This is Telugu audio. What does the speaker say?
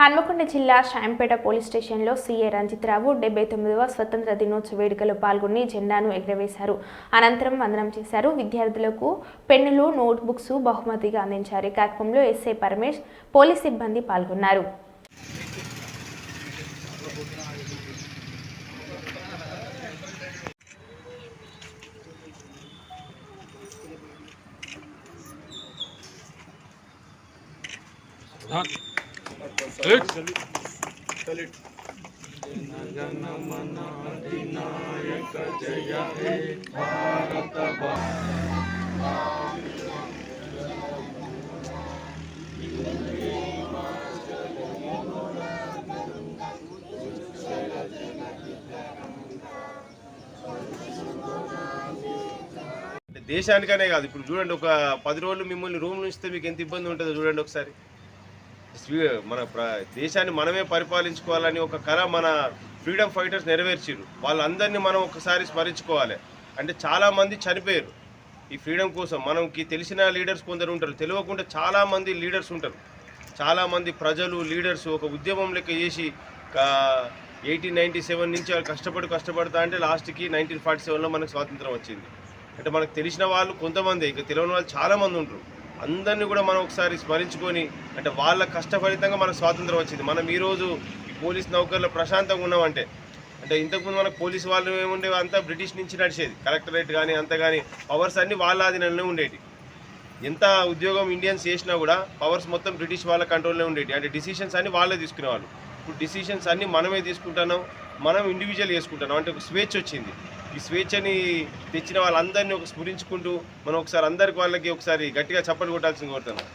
హన్మకొండ జిల్లా శాంపేట పోలీస్ స్టేషన్లో సీఏ రంజిత్రావు డెబ్బై తొమ్మిదవ స్వతంత్ర దినోత్సవ వేడుకలో పాల్గొని జెండాను ఎగరవేశారు. అనంతరం వందనం చేశారు. విద్యార్థులకు పెన్నులు నోట్ బుక్స్ బహుమతిగా అందించారు. ఈ కార్యక్రమంలో ఎస్ఐ పరమేష్ పోలీస్ సిబ్బంది పాల్గొన్నారు. దేశానికనే కాదు. ఇప్పుడు చూడండి ఒక పది రోజులు మిమ్మల్ని రూమ్ ఉంచితే మీకు ఎంత ఇబ్బంది ఉంటుందో చూడండి ఒకసారి. మన దేశాన్ని మనమే పరిపాలించుకోవాలని ఒక కళ మన ఫ్రీడమ్ ఫైటర్స్ నెరవేర్చారు వాళ్ళందరినీ మనం ఒకసారి స్మరించుకోవాలి. అంటే చాలామంది చనిపోయారు ఈ ఫ్రీడమ్ కోసం. మనకి తెలిసిన లీడర్స్ కొందరు ఉంటారు. తెలియకుండా చాలామంది లీడర్స్ ఉంటారు. చాలామంది ప్రజలు లీడర్స్ ఒక ఉద్యమం లెక్క చేసి ఎయిటీన్ నైంటీ సెవెన్ నుంచి వాళ్ళు కష్టపడి కష్టపడతా అంటే లాస్ట్కి నైన్టీన్ ఫార్టీ సెవెన్లో మనకు స్వాతంత్రం వచ్చింది. అంటే మనకు తెలిసిన వాళ్ళు కొంతమంది. ఇక తెలియని వాళ్ళు చాలామంది ఉంటారు అందరినీ కూడా మనం ఒకసారి స్మరించుకొని అంటే వాళ్ళ కష్టఫలితంగా మనకు స్వాతంత్రం వచ్చింది. మనం ఈరోజు ఈ పోలీస్ నౌకర్లో ప్రశాంతంగా ఉన్నామంటే అంటే ఇంతకుముందు మనకు పోలీస్ వాళ్ళు ఏముండేవి? అంతా బ్రిటిష్ నుంచి నడిచేది. కలెక్టరేట్ కానీ అంత కానీ పవర్స్ అన్నీ వాళ్ళ ఆధీనంలో ఉండేవి ఎంత ఉద్యోగం ఇండియన్స్ చేసినా కూడా పవర్స్ మొత్తం బ్రిటిష్ వాళ్ళ కంట్రోల్లో ఉండేవి అంటే డిసిషన్స్ అన్ని వాళ్ళే తీసుకునేవాళ్ళు. ఇప్పుడు డిసిషన్స్ అన్నీ మనమే తీసుకుంటున్నాం. మనం ఇండివిజువల్ చేసుకుంటున్నాం. అంటే ఒక స్వేచ్ఛ వచ్చింది. ఈ స్వేచ్ఛని తెచ్చిన వాళ్ళందరినీ ఒక స్ఫురించుకుంటూ మనం ఒకసారి అందరికి వాళ్ళకి ఒకసారి గట్టిగా చప్పట్లు కొట్టాల్సింది కోరుతున్నాం.